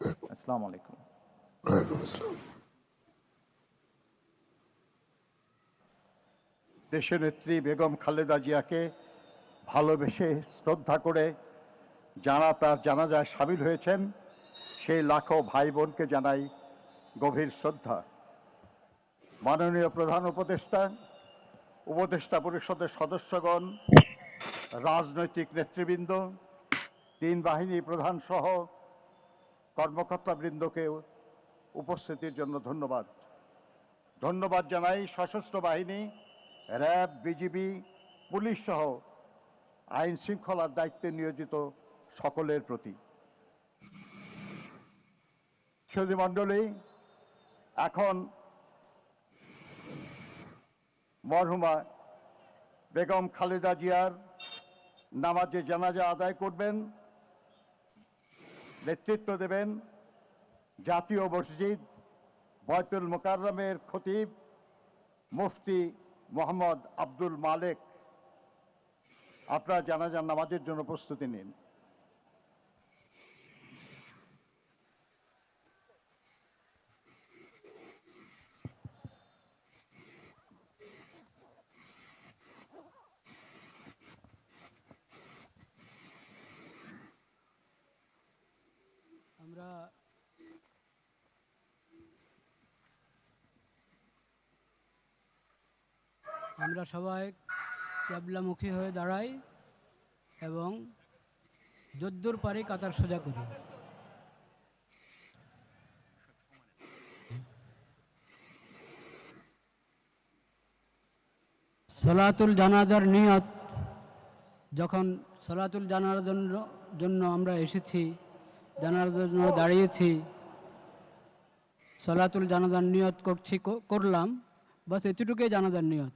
আসসালামু আলাইকুম। দেশনেত্রী বেগম খালেদা জিয়াকে ভালোবেসে শ্রদ্ধা করে যারা তার জানাজায় সামিল হয়েছেন সেই লাখো ভাই বোনকে জানাই গভীর শ্রদ্ধা। মাননীয় প্রধান উপদেষ্টা উপদেষ্টা পরিষদের সদস্যগণ রাজনৈতিক নেতৃবৃন্দ তিন বাহিনী প্রধান সহ কর্মকর্তাবৃন্দকে উপস্থিতির জন্য ধন্যবাদ। ধন্যবাদ জানাই সশস্ত্র বাহিনী, র্যাব, বিজিবি, পুলিশ সহ আইন শৃঙ্খলার দায়িত্বে নিয়োজিত সকলের প্রতি। মণ্ডলী, এখন মরহুমা বেগম খালেদা জিয়ার নামাজে জানাজা আদায় করবেন। নেতৃত্ব দেবেন জাতীয় মসজিদ বয়তুল মোকাররমের খতিব মুফতি মোহাম্মদ আব্দুল মালেক। আপনার জানাজান নামাজের জন্য প্রস্তুতি নিন। আমরা আমরা সবাই ক্যাবলামুখী হয়ে দাঁড়াই এবং যদ্দূর পারি কাতার সোজা করি। সলাতুল জানাজার নিয়ত, যখন সলাতুল জানার জন্য জন্য আমরা এসেছি জানার জন্য দাঁড়িয়েছি। সলাতুল জানাজার নিয়ত করছি করলাম। বাস এতটুকুই জানাজার নিয়ত।